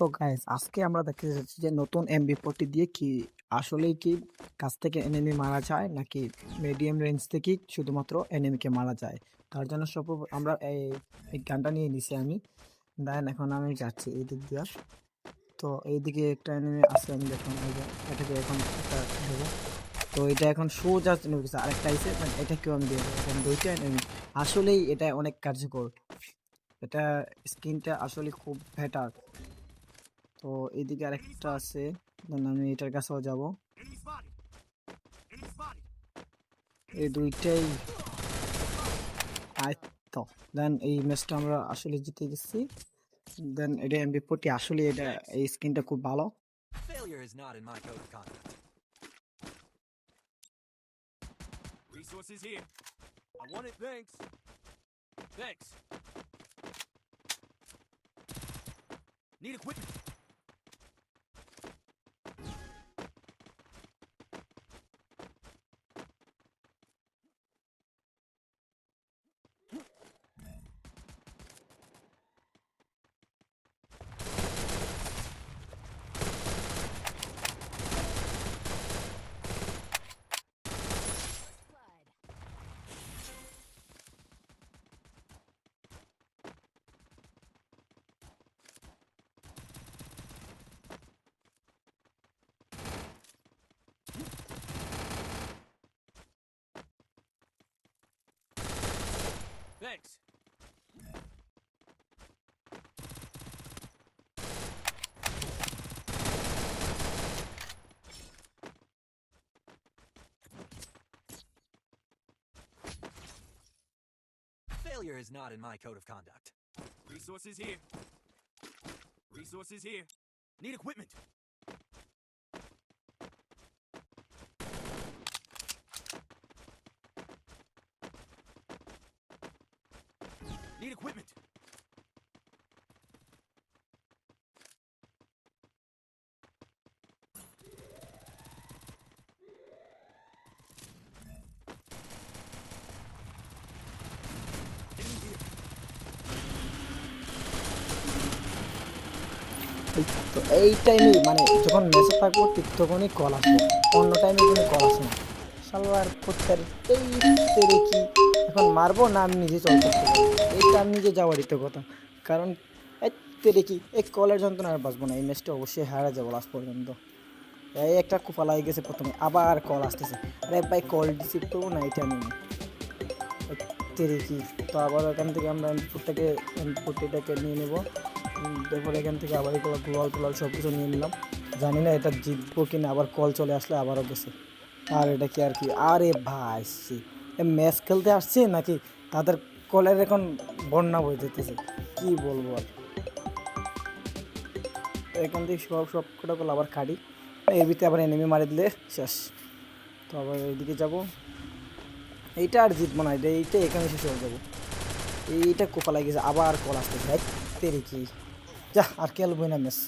তো গাইস আজকে আমরা দেখতে যাচ্ছি যে নতুন এমবি ফোরটি দিয়ে কি আসলেই কি কাছ থেকে এনিমি মারা যায়, নাকি মিডিয়াম রেঞ্জ থেকেই শুধুমাত্র এনিমিকে মারা যায়। তার জন্য সব আমরা এই গানটা নিয়ে নিছি আমি। দেন এখন আমি যাচ্ছি এই দিক দিয়ে। তো এইদিকে একটা এনিমি আছে, আমি দেখুন এটাকে এখন একটা দেবো। তো এটা এখন সোজা নেমে গেছে, আরেকটা আইসে এটাকেও আমি দিয়ে দেবো দুইটা এনিমি আসলেই এটা অনেক কার্যকর। এটা স্কিনটা আসলে খুব বেটার তো এইদিকে আরেকটা আছে দেন আমি এটার কাছেও যাব এই দুইটাই আয় তো দেন এই ম্যাচটা আমরা আসলে জিতে গেছি দেন এটা এমবি ফোরটি আসলে এটা এই স্কিনটা খুব ভালো. Resources here. I want it, thanks. Thanks. Need equipment. Thanks. Failure is not in my code of conduct. Resources here. Resources here. Need equipment. Need equipment. তো এই টাইমে মানে যখন মেসে থাকব ঠিক তখনই কল আসবে অন্য টাইমে কোনো কল আসে না সালোয়ার করতে এই কি এখন মারবো না আমি নিজে চলতে এইটা আমি নিজে যাওয়ারই তো কথা। কারণ, এই তেরে কি এই কলের যন্ত্রণা আর বাঁচবো না। এই ম্যাচটা অবশ্যই হারা যাব লাস্ট পর্যন্ত। এই একটা কুফা লাগে গেছে প্রথমে, আবার কল আসতেছে। আরে ভাই কল রিসিভ করব না, এটা আমি কি তো আবার এখান থেকে আমরা ফুটটাকে ফুটটাকে নিয়ে নেব। তারপর এখান থেকে আবার এগুলো গ্লোয়াল টোলাল সব কিছু নিয়ে নিলাম। জানি না এটা জিতবো কিনা, আবার কল চলে আসলে আবারও গেছে। আর এটা কি আর কি? আরে ভাই ম্যাচ খেলতে আসছে নাকি তাদের কলের এখন বন্যা বয়ে যেতেছে? কি বলব আর? এখান থেকে সব সব কটা কল আবার কাটি এর ভিতরে আবার এনিমি মারি দিলে শেষ। তো আবার এইদিকে যাব। এইটা আর জিতবো না এটা এইটা এখানে শেষ হয়ে যাব। এইটা কোপা লাগিয়েছে আবার কল আসতেছে। তেরে কি। যা, আর খেলবই না ম্যাচ।